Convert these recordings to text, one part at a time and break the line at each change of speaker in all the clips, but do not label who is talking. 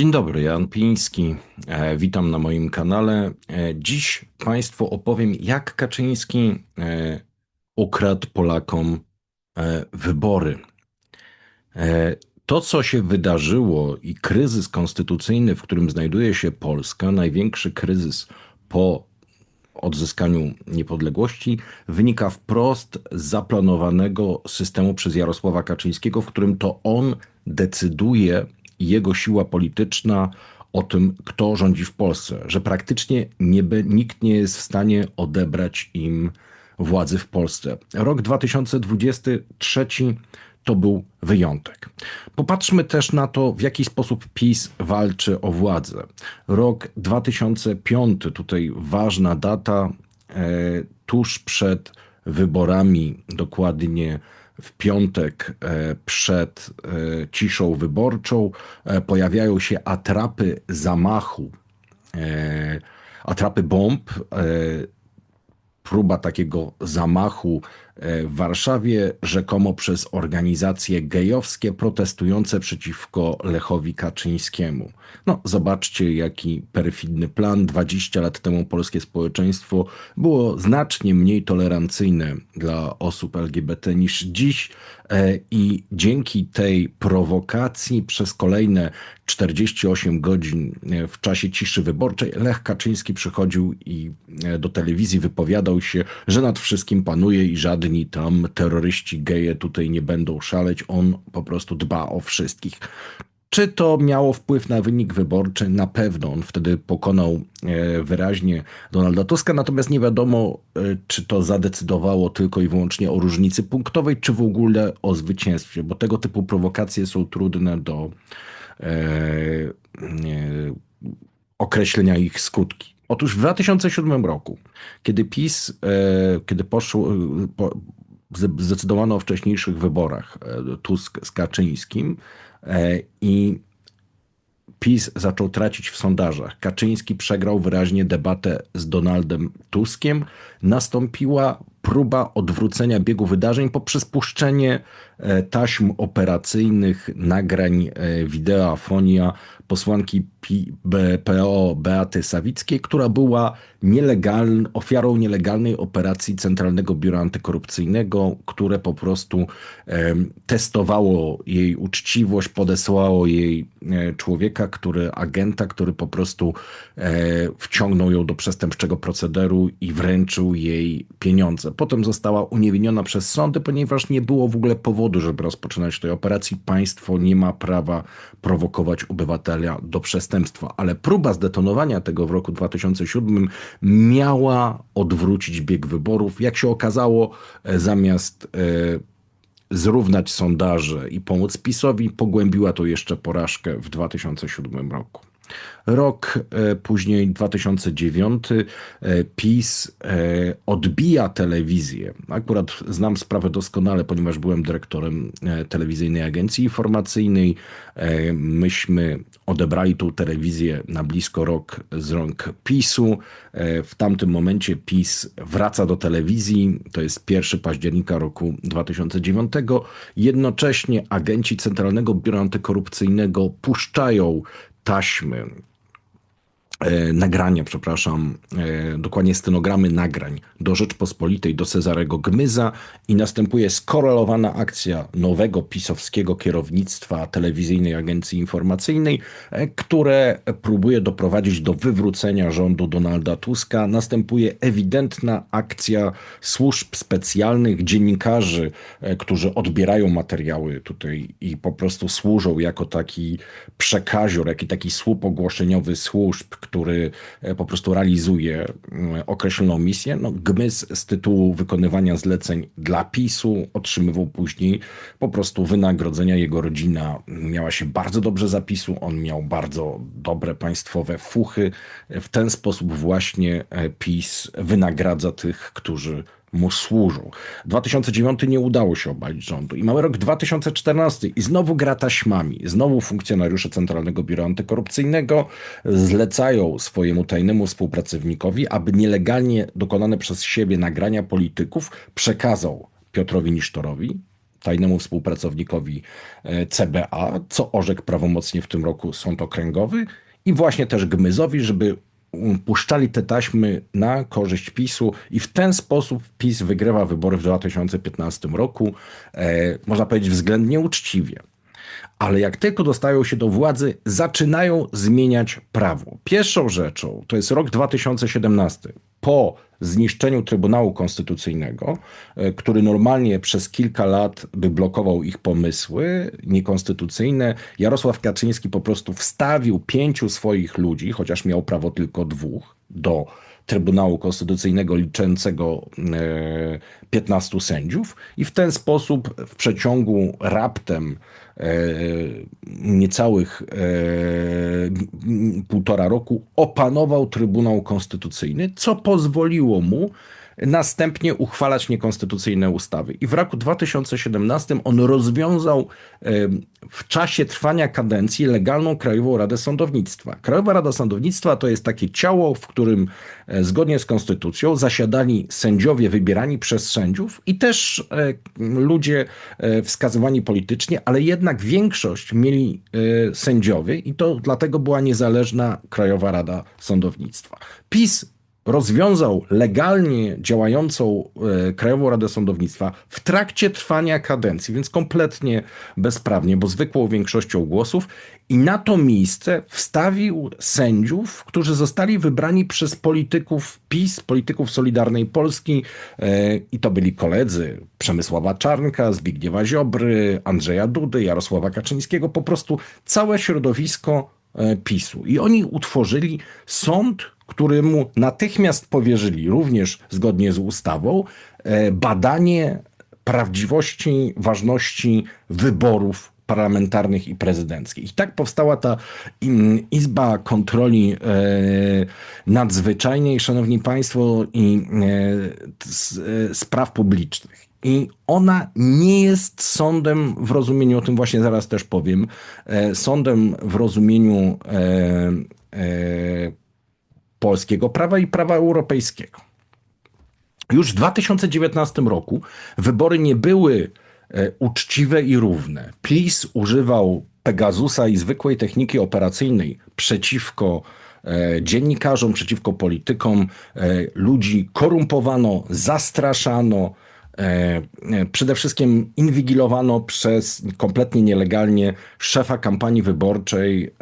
Dzień dobry, Jan Piński. E, witam na moim kanale. E, dziś Państwu opowiem, jak Kaczyński e, ukradł Polakom wybory. To, co się wydarzyło i kryzys konstytucyjny, w którym znajduje się Polska, największy kryzys po odzyskaniu niepodległości, wynika wprost z zaplanowanego systemu przez Jarosława Kaczyńskiego, w którym to on decyduje i jego siła polityczna o tym, kto rządzi w Polsce, że praktycznie nie, nikt nie jest w stanie odebrać im władzy w Polsce. Rok 2023 to był wyjątek. Popatrzmy też na to, w jaki sposób PiS walczy o władzę. Rok 2005, tutaj ważna data, e, tuż przed wyborami, dokładnie w piątek e, przed e, ciszą wyborczą, e, pojawiają się atrapy zamachu, atrapy bomb. Próba takiego zamachu w Warszawie, rzekomo przez organizacje gejowskie protestujące przeciwko Lechowi Kaczyńskiemu. No, zobaczcie, jaki perfidny plan. 20 lat temu polskie społeczeństwo było znacznie mniej tolerancyjne dla osób LGBT niż dziś. E, I dzięki tej prowokacji przez kolejne 48 godzin e, w czasie ciszy wyborczej Lech Kaczyński przychodził i e, do telewizji wypowiadał się, że nad wszystkim panuje i żadni tam terroryści geje tutaj nie będą szaleć. On po prostu dba o wszystkich. Czy to miało wpływ na wynik wyborczy? Na pewno. On wtedy pokonał e, wyraźnie Donalda Tuska, natomiast nie wiadomo, e, czy to zadecydowało tylko i wyłącznie o różnicy punktowej, czy w ogóle o zwycięstwie, bo tego typu prowokacje są trudne do e, e, określenia ich skutki. Otóż w 2007 roku, kiedy PiS, e, kiedy poszło, e, po, zde- zdecydowano o wcześniejszych wyborach Tusk z Kaczyńskim i PiS zaczął tracić w sondażach. Kaczyński przegrał wyraźnie debatę z Donaldem Tuskiem. Nastąpiła próba odwrócenia biegu wydarzeń poprzez puszczenie e, taśm operacyjnych, nagrań e, wideo, afonia posłanki PO Beaty Sawickiej, która była ofiarą nielegalnej operacji Centralnego Biura Antykorupcyjnego, które po prostu testowało jej uczciwość, podesłało jej e, człowieka, który, agenta, który po prostu e, wciągnął ją do przestępczego procederu i wręczył jej pieniądze. Potem została uniewinniona przez sądy, ponieważ nie było w ogóle powodu, żeby rozpoczynać tej operacji. Państwo nie ma prawa prowokować obywatela do przestępstwa, ale próba zdetonowania tego w roku 2007 miała odwrócić bieg wyborów. Jak się okazało, e, zamiast e, zrównać sondaże i pomóc PiSowi, pogłębiła to jeszcze porażkę w 2007 roku. Rok e, później, 2009, e, PiS e, odbija telewizję. Akurat znam sprawę doskonale, ponieważ byłem dyrektorem telewizyjnej agencji informacyjnej. Myśmy odebrali tą telewizję na blisko rok z rąk PiSu. W tamtym momencie PiS wraca do telewizji. To jest 1 października roku 2009. Jednocześnie agenci Centralnego Biura Antykorupcyjnego puszczają taśmy e, nagrania, przepraszam, e, dokładnie stenogramy nagrań do Rzeczpospolitej, do Cezarego Gmyza i następuje skorelowana akcja nowego pisowskiego kierownictwa telewizyjnej agencji informacyjnej, e, które próbuje doprowadzić do wywrócenia rządu Donalda Tuska. Następuje ewidentna akcja służb specjalnych, dziennikarzy, e, którzy odbierają materiały tutaj i po prostu służą jako taki przekazior, jaki taki słup ogłoszeniowy służb, który e, po prostu realizuje określoną misję. No, Gmys z tytułu wykonywania zleceń dla PiSu otrzymywał później po prostu wynagrodzenia. Jego rodzina miała się bardzo dobrze zapisu, on miał bardzo dobre państwowe fuchy. W ten sposób właśnie e, PiS wynagradza tych, którzy mu służą. 2009 nie udało się obalić rządu i mamy rok 2014 i znowu gra taśmami. Znowu funkcjonariusze Centralnego Biura Antykorupcyjnego zlecają swojemu tajnemu współpracownikowi, aby nielegalnie dokonane przez siebie nagrania polityków przekazał Piotrowi Nisztorowi, tajnemu współpracownikowi e, CBA, co orzekł prawomocnie w tym roku Sąd Okręgowy i właśnie też Gmyzowi, żeby puszczali te taśmy na korzyść PiSu i w ten sposób PiS wygrywa wybory w 2015 roku, e, można powiedzieć względnie uczciwie. Ale jak tylko dostają się do władzy, zaczynają zmieniać prawo. Pierwszą rzeczą to jest rok 2017. Po zniszczeniu Trybunału Konstytucyjnego, e, który normalnie przez kilka lat by blokował ich pomysły niekonstytucyjne, Jarosław Kaczyński po prostu wstawił pięciu swoich ludzi, chociaż miał prawo tylko dwóch, do Trybunału Konstytucyjnego liczącego 15 e, sędziów i w ten sposób w przeciągu raptem e, niecałych e, półtora roku opanował Trybunał Konstytucyjny, co pozwoliło mu następnie uchwalać niekonstytucyjne ustawy. I w roku 2017 on rozwiązał w czasie trwania kadencji legalną Krajową Radę Sądownictwa. Krajowa Rada Sądownictwa to jest takie ciało, w którym e, zgodnie z konstytucją zasiadali sędziowie wybierani przez sędziów i też e, ludzie e, wskazywani politycznie, ale jednak większość mieli sędziowie i to dlatego była niezależna Krajowa Rada Sądownictwa. PiS rozwiązał legalnie działającą e, Krajową Radę Sądownictwa w trakcie trwania kadencji, więc kompletnie bezprawnie, bo zwykłą większością głosów i na to miejsce wstawił sędziów, którzy zostali wybrani przez polityków PiS, polityków Solidarnej Polski e, i to byli koledzy Przemysława Czarnka, Zbigniewa Ziobry, Andrzeja Dudy, Jarosława Kaczyńskiego, po prostu całe środowisko e, PiSu. I oni utworzyli sąd, któremu natychmiast powierzyli, również zgodnie z ustawą, e, badanie prawdziwości, ważności wyborów parlamentarnych i prezydenckich. I tak powstała ta Izba Kontroli e, Nadzwyczajnej, Szanowni Państwo, i e, spraw publicznych. I ona nie jest sądem w rozumieniu, o tym właśnie zaraz też powiem, sądem w rozumieniu polskiego prawa i prawa europejskiego. Już w 2019 roku wybory nie były e, uczciwe i równe. PiS używał Pegasusa i zwykłej techniki operacyjnej przeciwko e, dziennikarzom, przeciwko politykom. E, ludzi korumpowano, zastraszano, przede wszystkim inwigilowano przez kompletnie nielegalnie szefa kampanii wyborczej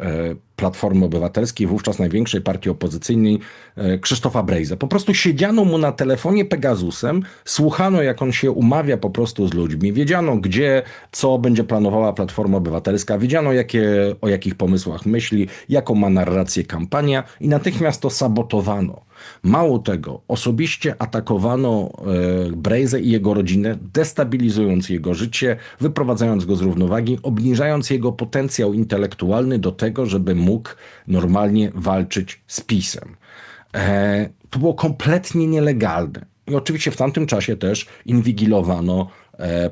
Platformy Obywatelskiej, wówczas największej partii opozycyjnej, e, Krzysztofa Brejza. Po prostu siedziano mu na telefonie Pegasusem, słuchano jak on się umawia po prostu z ludźmi, wiedziano gdzie, co będzie planowała Platforma Obywatelska, wiedziano jakie, o jakich pomysłach myśli, jaką ma narrację kampania i natychmiast to sabotowano. Mało tego, osobiście atakowano e, Brejzę i jego rodzinę, destabilizując jego życie, wyprowadzając go z równowagi, obniżając jego potencjał intelektualny do tego, żeby mógł normalnie walczyć z PiSem. E, to było kompletnie nielegalne. I oczywiście w tamtym czasie też inwigilowano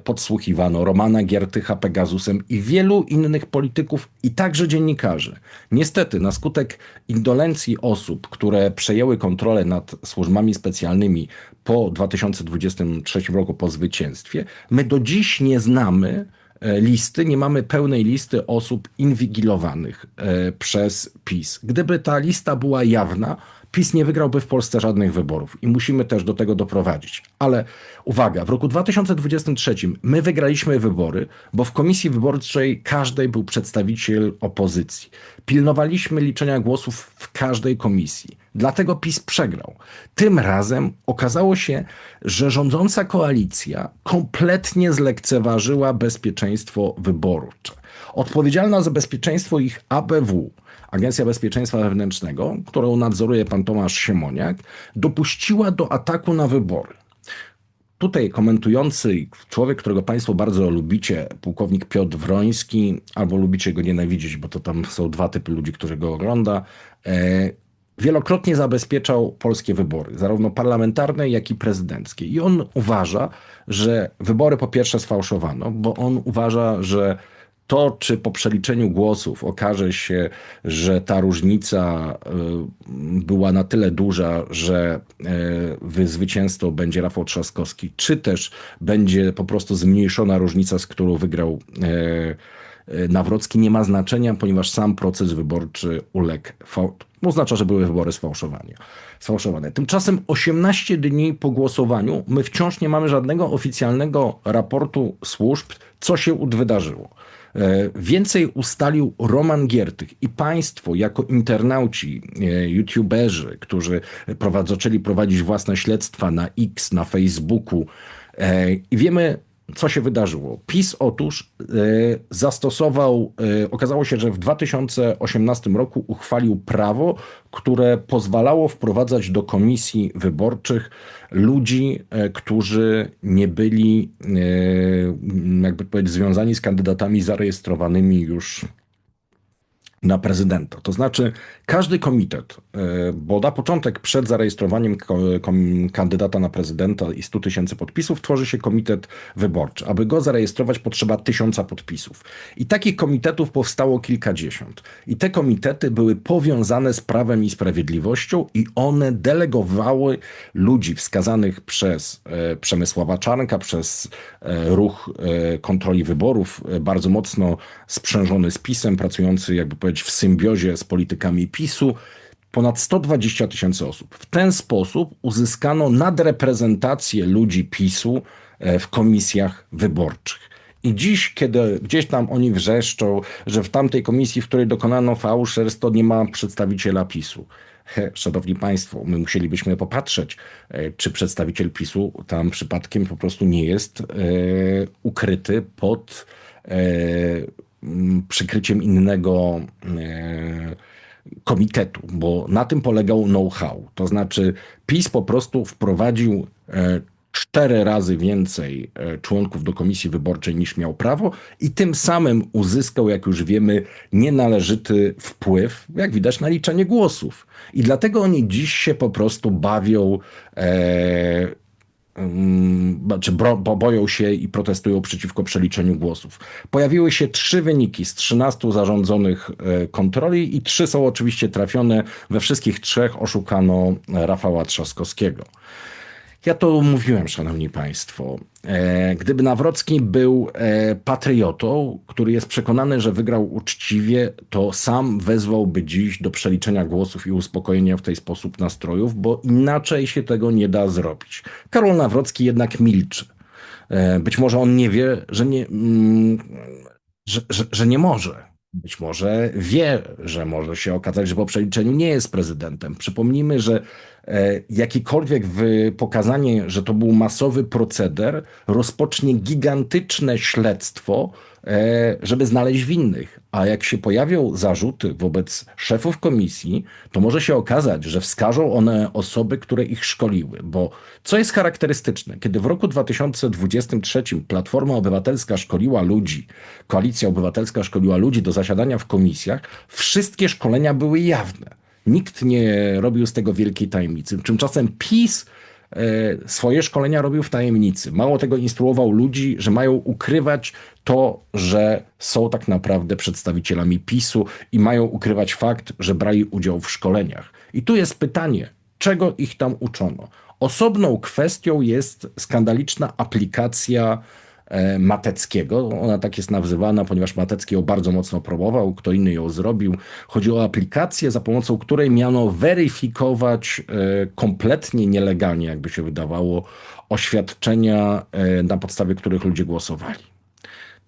podsłuchiwano Romana Giertycha Pegasusem i wielu innych polityków i także dziennikarzy. Niestety, na skutek indolencji osób, które przejęły kontrolę nad służbami specjalnymi po 2023 roku po zwycięstwie, my do dziś nie znamy e, listy, nie mamy pełnej listy osób inwigilowanych e, przez PiS. Gdyby ta lista była jawna, PiS nie wygrałby w Polsce żadnych wyborów i musimy też do tego doprowadzić. Ale uwaga, w roku 2023 my wygraliśmy wybory, bo w komisji wyborczej każdej był przedstawiciel opozycji. Pilnowaliśmy liczenia głosów w każdej komisji. Dlatego PiS przegrał. Tym razem okazało się, że rządząca koalicja kompletnie zlekceważyła bezpieczeństwo wyborcze. Odpowiedzialna za bezpieczeństwo ich ABW, Agencja Bezpieczeństwa Wewnętrznego, którą nadzoruje pan Tomasz Siemoniak, dopuściła do ataku na wybory. Tutaj komentujący człowiek, którego Państwo bardzo lubicie, pułkownik Piotr Wroński, albo lubicie go nienawidzieć, bo to tam są dwa typy ludzi, którzy go ogląda, e, wielokrotnie zabezpieczał polskie wybory, zarówno parlamentarne, jak i prezydenckie. I on uważa, że wybory po pierwsze sfałszowano, bo on uważa, że To, czy po przeliczeniu głosów okaże się, że ta różnica była na tyle duża, że zwycięzcą będzie Rafał Trzaskowski, czy też będzie po prostu zmniejszona różnica, z którą wygrał Nawrocki, nie ma znaczenia, ponieważ sam proces wyborczy uległ, oznacza, że były wybory sfałszowane sfałszowane. Tymczasem 18 dni po głosowaniu my wciąż nie mamy żadnego oficjalnego raportu służb, co się wydarzyło. E, więcej ustalił Roman Giertych i państwo jako internauci, e, youtuberzy, którzy zaczęli prowadzić własne śledztwa na X, na Facebooku e, i wiemy co się wydarzyło? PiS otóż e, zastosował, e, okazało się, że w 2018 roku uchwalił prawo, które pozwalało wprowadzać do komisji wyborczych ludzi, e, którzy nie byli, jakby powiedzieć, związani z kandydatami zarejestrowanymi już na prezydenta. To znaczy, każdy komitet, e, bo na początek przed zarejestrowaniem kandydata na prezydenta i 100 tysięcy podpisów tworzy się komitet wyborczy. Aby go zarejestrować potrzeba tysiąca podpisów. I takich komitetów powstało kilkadziesiąt. I te komitety były powiązane z prawem i sprawiedliwością i one delegowały ludzi wskazanych przez e, Przemysława Czarnka, przez e, ruch kontroli wyborów, bardzo mocno sprzężony z PiSem, pracujący jakby powiedzieć w symbiozie z politykami PiSu, ponad 120 tysięcy osób. W ten sposób uzyskano nadreprezentację ludzi PiSu e, w komisjach wyborczych. I dziś, kiedy gdzieś tam oni wrzeszczą, że w tamtej komisji, w której dokonano fałszerstw, to nie ma przedstawiciela PiSu. Szanowni Państwo, my musielibyśmy popatrzeć, e, czy przedstawiciel PiSu tam przypadkiem po prostu nie jest e, ukryty pod e, przykryciem innego e, komitetu, bo na tym polegał know-how. To znaczy PiS po prostu wprowadził e, cztery razy więcej e, członków do komisji wyborczej niż miał prawo i tym samym uzyskał, jak już wiemy, nienależyty wpływ, jak widać, na liczenie głosów. I dlatego oni dziś się po prostu bawią e, czy bo boją się i protestują przeciwko przeliczeniu głosów. Pojawiły się trzy wyniki z 13 zarządzonych e, kontroli i trzy są oczywiście trafione. We wszystkich trzech oszukano Rafała Trzaskowskiego. Ja to mówiłem, szanowni państwo. E, gdyby Nawrocki był e, patriotą, który jest przekonany, że wygrał uczciwie, to sam wezwałby dziś do przeliczenia głosów i uspokojenia w tej sposób nastrojów, bo inaczej się tego nie da zrobić. Karol Nawrocki jednak milczy. E, być może on nie wie, że nie, mm, że, że, że nie może. Być może wie, że może się okazać, że po przeliczeniu nie jest prezydentem. Przypomnijmy, że jakikolwiek pokazanie, że to był masowy proceder, rozpocznie gigantyczne śledztwo, e, żeby znaleźć winnych. A jak się pojawią zarzuty wobec szefów komisji, to może się okazać, że wskażą one osoby, które ich szkoliły. Bo co jest charakterystyczne, kiedy w roku 2023 Platforma Obywatelska szkoliła ludzi, Koalicja Obywatelska szkoliła ludzi do zasiadania w komisjach, wszystkie szkolenia były jawne. Nikt nie robił z tego wielkiej tajemnicy. Tymczasem PiS e, swoje szkolenia robił w tajemnicy. Mało tego instruował ludzi, że mają ukrywać to, że są tak naprawdę przedstawicielami PiSu i mają ukrywać fakt, że brali udział w szkoleniach. I tu jest pytanie, czego ich tam uczono? Osobną kwestią jest skandaliczna aplikacja Mateckiego. Ona tak jest nazywana, ponieważ Matecki ją bardzo mocno promował, kto inny ją zrobił. Chodzi o aplikację, za pomocą której miano weryfikować e, kompletnie nielegalnie, jakby się wydawało, oświadczenia, e, na podstawie których ludzie głosowali.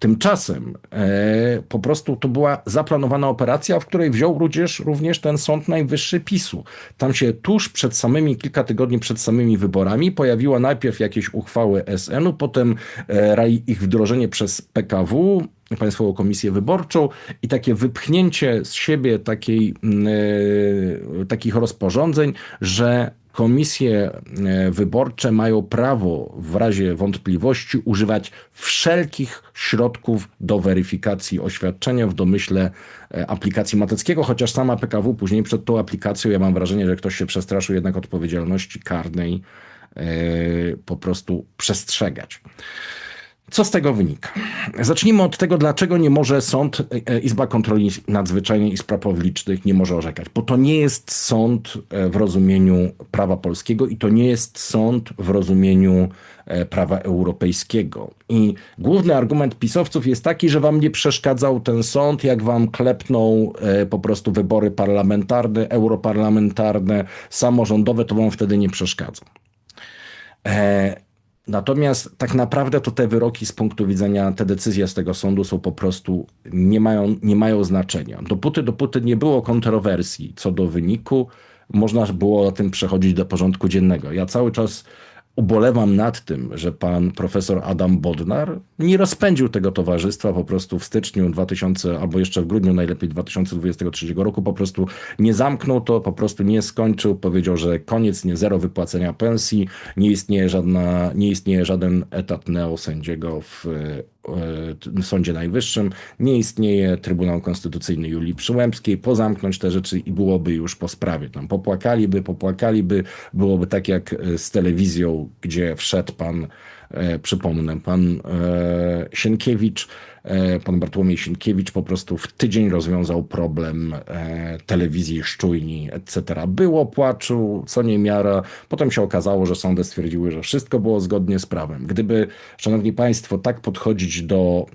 Tymczasem e, po prostu to była zaplanowana operacja, w której wziął również, również ten Sąd Najwyższy PiSu. Tam się tuż przed samymi, kilka tygodni przed samymi wyborami pojawiła najpierw jakieś uchwały SN-u, potem e, ich wdrożenie przez PKW, Państwową Komisję Wyborczą i takie wypchnięcie z siebie takiej, e, takich rozporządzeń, że komisje e, wyborcze mają prawo w razie wątpliwości używać wszelkich środków do weryfikacji oświadczenia w domyśle e, aplikacji Mateckiego, chociaż sama PKW później przed tą aplikacją, ja mam wrażenie, że ktoś się przestraszył jednak odpowiedzialności karnej e, po prostu przestrzegać. Co z tego wynika? Zacznijmy od tego, dlaczego nie może sąd, e, Izba Kontroli Nadzwyczajnej i Spraw Publicznych nie może orzekać. Bo to nie jest sąd e, w rozumieniu prawa polskiego i to nie jest sąd w rozumieniu e, prawa europejskiego. I główny argument pisowców jest taki, że wam nie przeszkadzał ten sąd, jak wam klepnął po prostu wybory parlamentarne, europarlamentarne, samorządowe, to wam wtedy nie przeszkadza. Natomiast tak naprawdę to te wyroki z punktu widzenia, te decyzje z tego sądu są po prostu, nie mają, nie mają znaczenia. Dopóty, dopóty nie było kontrowersji co do wyniku, można było o tym przechodzić do porządku dziennego. Ja cały czas ubolewam nad tym, że pan profesor Adam Bodnar nie rozpędził tego towarzystwa po prostu w styczniu 2000, albo jeszcze w grudniu najlepiej 2023 roku, po prostu nie zamknął to, po prostu nie skończył, powiedział, że koniec, nie zero wypłacenia pensji, nie istnieje, żadna, nie istnieje żaden etat neosędziego w Sądzie Najwyższym, nie istnieje Trybunał Konstytucyjny Julii Przyłębskiej, pozamknąć te rzeczy i byłoby już po sprawie. Tam popłakaliby, popłakaliby, byłoby tak jak z telewizją, gdzie wszedł pan E, przypomnę, pan e, Sienkiewicz, e, pan Bartłomiej Sienkiewicz po prostu w tydzień rozwiązał problem telewizji, szczujni, etc. Było płaczu, co nie miara. Potem się okazało, że sądy stwierdziły, że wszystko było zgodnie z prawem. Gdyby, szanowni państwo, tak podchodzić do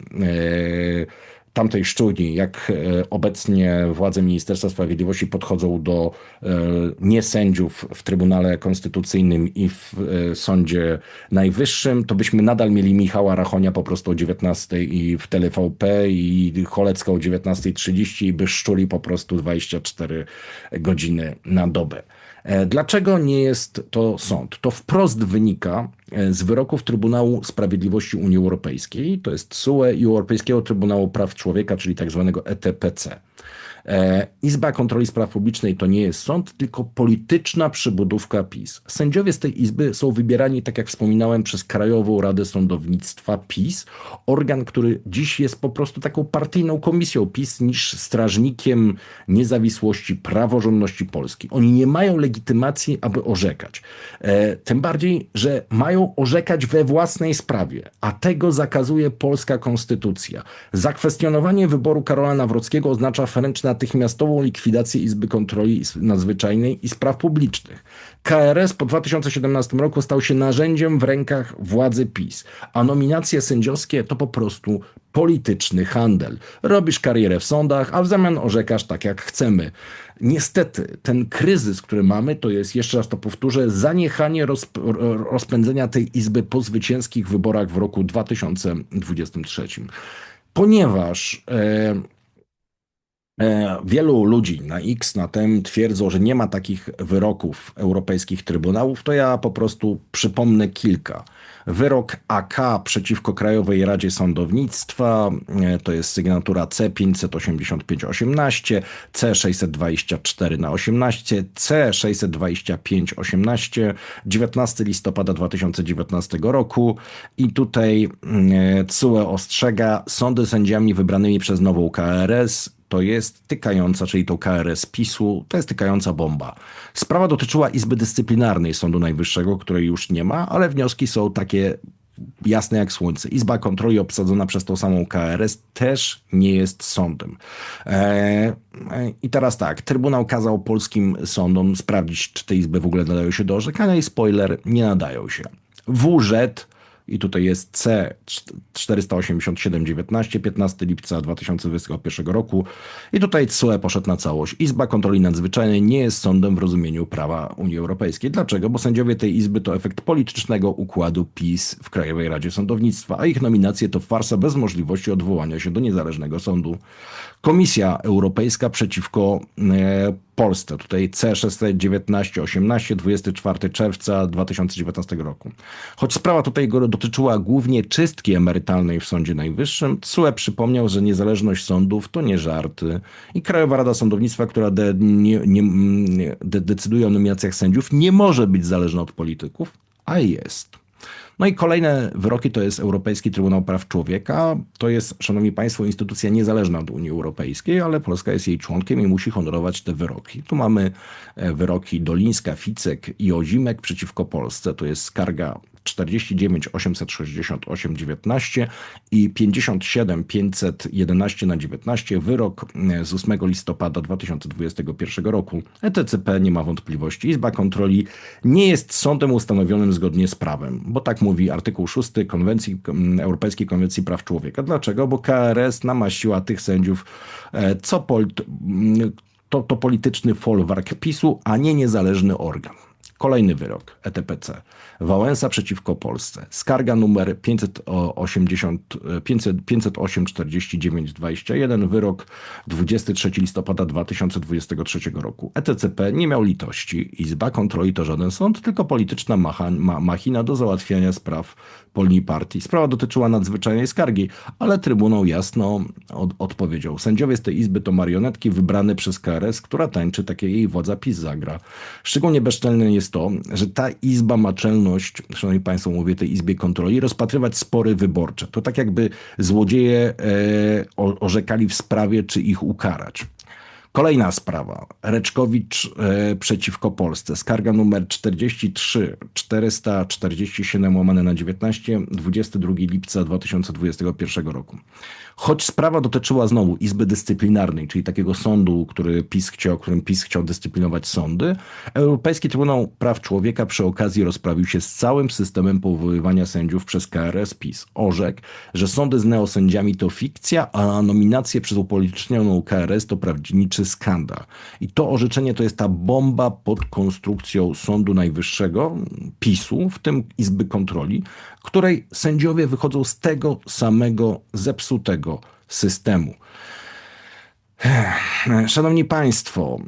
tamtej szczujni, jak e, obecnie władze Ministerstwa Sprawiedliwości podchodzą do e, niesędziów w Trybunale Konstytucyjnym i w e, Sądzie Najwyższym, to byśmy nadal mieli Michała Rachonia po prostu o 19 i w TVP i Cholecka o 19.30 i by szczuli po prostu 24 godziny na dobę. E, dlaczego nie jest to sąd? To wprost wynika e, z wyroków Trybunału Sprawiedliwości Unii Europejskiej, to jest SUE i Europejskiego Trybunału Praw Człowieka, czyli tak zwanego ETPC. E, Izba Kontroli Spraw Publicznej to nie jest sąd, tylko polityczna przybudówka PiS. Sędziowie z tej izby są wybierani, tak jak wspominałem, przez Krajową Radę Sądownictwa PiS, organ, który dziś jest po prostu taką partyjną komisją PiS niż strażnikiem niezawisłości, praworządności Polski. Oni nie mają legitymacji, aby orzekać. E, tym bardziej, że mają orzekać we własnej sprawie, a tego zakazuje polska konstytucja. Zakwestionowanie wyboru Karola Nawrockiego oznacza wręcz natychmiastową likwidację Izby Kontroli Nadzwyczajnej i Spraw Publicznych. KRS po 2017 roku stał się narzędziem w rękach władzy PiS, a nominacje sędziowskie to po prostu polityczny handel. Robisz karierę w sądach, a w zamian orzekasz tak jak chcemy. Niestety, ten kryzys, który mamy, to jest, jeszcze raz to powtórzę, zaniechanie rozp rozpędzenia tej izby po zwycięskich wyborach w roku 2023. Ponieważ E, wielu ludzi na X, na tem twierdzą, że nie ma takich wyroków europejskich trybunałów, to ja po prostu przypomnę kilka. Wyrok AK przeciwko Krajowej Radzie Sądownictwa, e, to jest sygnatura C585-18, C624 na 18, C625-18, 19 listopada 2019 roku i tutaj mm, CUE ostrzega sądy sędziami wybranymi przez nową KRS to jest tykająca, czyli to KRS PiSu, to jest tykająca bomba. Sprawa dotyczyła Izby Dyscyplinarnej Sądu Najwyższego, której już nie ma, ale wnioski są takie jasne jak słońce. Izba Kontroli obsadzona przez tą samą KRS też nie jest sądem. Eee, I teraz tak, Trybunał kazał polskim sądom sprawdzić, czy te izby w ogóle nadają się do orzekania i spoiler, nie nadają się. WZ i tutaj jest C 487-19, 15 lipca 2021 roku. I tutaj CUE poszedł na całość. Izba Kontroli Nadzwyczajnej nie jest sądem w rozumieniu prawa Unii Europejskiej. Dlaczego? Bo sędziowie tej izby to efekt politycznego układu PiS w Krajowej Radzie Sądownictwa, a ich nominacje to farsa bez możliwości odwołania się do niezależnego sądu. Komisja Europejska przeciwko e, Polsce. Tutaj C619-18, 24 czerwca 2019 roku. Choć sprawa tutaj dotyczyła głównie czystki emerytalnej w Sądzie Najwyższym, CUE przypomniał, że niezależność sądów to nie żarty i Krajowa Rada Sądownictwa, która de, nie, nie, de, decyduje o nominacjach sędziów, nie może być zależna od polityków, a jest. No i kolejne wyroki to jest Europejski Trybunał Praw Człowieka. To jest, szanowni państwo, instytucja niezależna od Unii Europejskiej, ale Polska jest jej członkiem i musi honorować te wyroki. Tu mamy e, wyroki Dolińska, Ficek i Ozimek przeciwko Polsce. To jest skarga 49 868 19 i 57 511 na 19 wyrok z 8 listopada 2021 roku. ETCP nie ma wątpliwości. Izba Kontroli nie jest sądem ustanowionym zgodnie z prawem, bo tak mówi artykuł 6 Konwencji, Europejskiej Konwencji Praw Człowieka. Dlaczego? Bo KRS namaściła tych sędziów, e, co pol, to, to polityczny folwark PiSu, a nie niezależny organ. Kolejny wyrok ETPC. Wałęsa przeciwko Polsce. Skarga numer 580, 500, 508 49 21. Wyrok 23 listopada 2023 roku. ETCP nie miał litości. Izba kontroli to żaden sąd, tylko polityczna machina do załatwiania spraw polni partii. Sprawa dotyczyła nadzwyczajnej skargi, ale Trybunał jasno od, odpowiedział. Sędziowie z tej izby to marionetki wybrane przez KRS, która tańczy, takie jej wodza PiS zagra. Szczególnie bezczelne jest to, że ta izba ma czelność, szanowni państwo, mówię tej izbie kontroli, rozpatrywać spory wyborcze. To tak jakby złodzieje e, orzekali w sprawie, czy ich ukarać. Kolejna sprawa. Reczkowicz e, przeciwko Polsce. Skarga numer 43 447 łamane na 19 22 lipca 2021 roku. Choć sprawa dotyczyła znowu Izby Dyscyplinarnej, czyli takiego sądu, który PiS chciał, którym PiS chciał dyscyplinować sądy, Europejski Trybunał Praw Człowieka przy okazji rozprawił się z całym systemem powoływania sędziów przez KRS PiS. Orzekł, że sądy z neosędziami to fikcja, a nominacje przez upolitycznioną KRS to skandal. I to orzeczenie to jest ta bomba pod konstrukcją Sądu Najwyższego, PiSu, w tym Izby Kontroli, której sędziowie wychodzą z tego samego zepsutego systemu. Szanowni Państwo,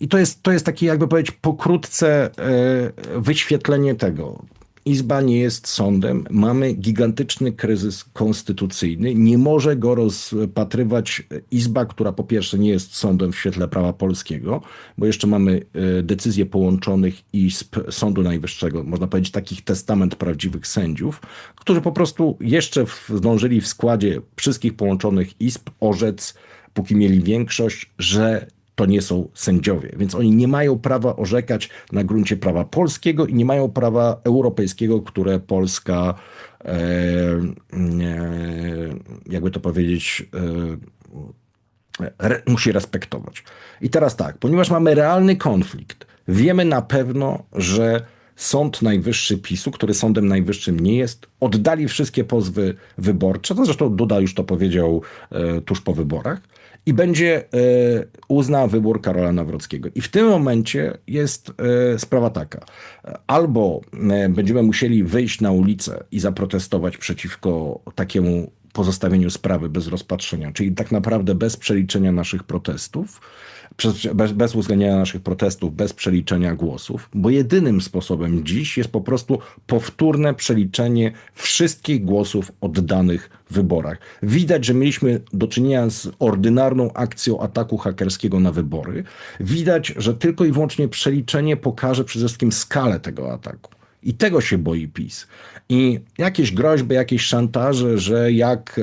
i to jest, to jest takie, jakby powiedzieć, pokrótce e, wyświetlenie tego. Izba nie jest sądem, mamy gigantyczny kryzys konstytucyjny. Nie może go rozpatrywać Izba, która po pierwsze nie jest sądem w świetle prawa polskiego, bo jeszcze mamy e, decyzje połączonych Izb Sądu Najwyższego, można powiedzieć takich testament prawdziwych sędziów, którzy po prostu jeszcze zdążyli w składzie wszystkich połączonych Izb orzec, póki mieli większość, że to nie są sędziowie. Więc oni nie mają prawa orzekać na gruncie prawa polskiego i nie mają prawa europejskiego, które Polska, e, jakby to powiedzieć, e, re, musi respektować. I teraz tak, ponieważ mamy realny konflikt, wiemy na pewno, że Sąd Najwyższy PiSu, który Sądem Najwyższym nie jest, oddali wszystkie pozwy wyborcze. To zresztą Duda już to powiedział e, tuż po wyborach i będzie e, uzna wybór Karola Nawrockiego. I w tym momencie jest e, sprawa taka. Albo e, będziemy musieli wyjść na ulicę i zaprotestować przeciwko takiemu pozostawieniu sprawy bez rozpatrzenia, czyli tak naprawdę bez przeliczenia naszych protestów, bez, bez uwzględnienia naszych protestów, bez przeliczenia głosów, bo jedynym sposobem dziś jest po prostu powtórne przeliczenie wszystkich głosów oddanych w wyborach. Widać, że mieliśmy do czynienia z ordynarną akcją ataku hakerskiego na wybory. Widać, że tylko i wyłącznie przeliczenie pokaże przede wszystkim skalę tego ataku. I tego się boi PiS. I jakieś groźby, jakieś szantaże, że jak,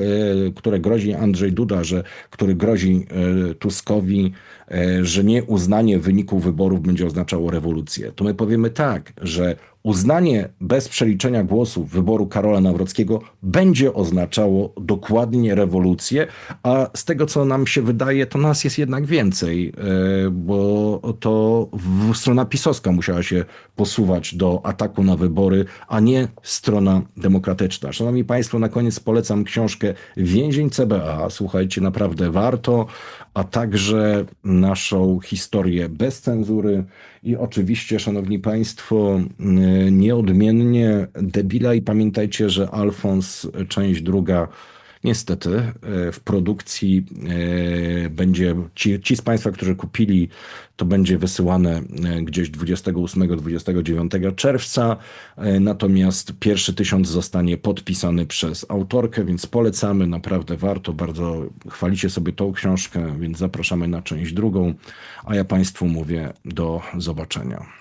e, które grozi Andrzej Duda, że który grozi e, Tuskowi, e, że nieuznanie wyników wyborów będzie oznaczało rewolucję. To my powiemy tak, że uznanie bez przeliczenia głosów wyboru Karola Nawrockiego będzie oznaczało dokładnie rewolucję, a z tego co nam się wydaje, to nas jest jednak więcej, e, bo to strona pisowska musiała się posuwać do ataku na wybory, a nie strona demokratyczna. Szanowni Państwo, na koniec polecam książkę Więzień CBA. Słuchajcie, naprawdę warto, a także naszą historię bez cenzury i oczywiście, Szanowni Państwo, nieodmiennie debila i pamiętajcie, że Alfons, część druga, niestety e, w produkcji e, będzie, ci, ci z Państwa, którzy kupili, to będzie wysyłane e, gdzieś 28-29 czerwca, natomiast pierwszy tysiąc zostanie podpisany przez autorkę, więc polecamy, naprawdę warto, bardzo chwalicie sobie tą książkę, więc zapraszamy na część drugą, a ja Państwu mówię do zobaczenia.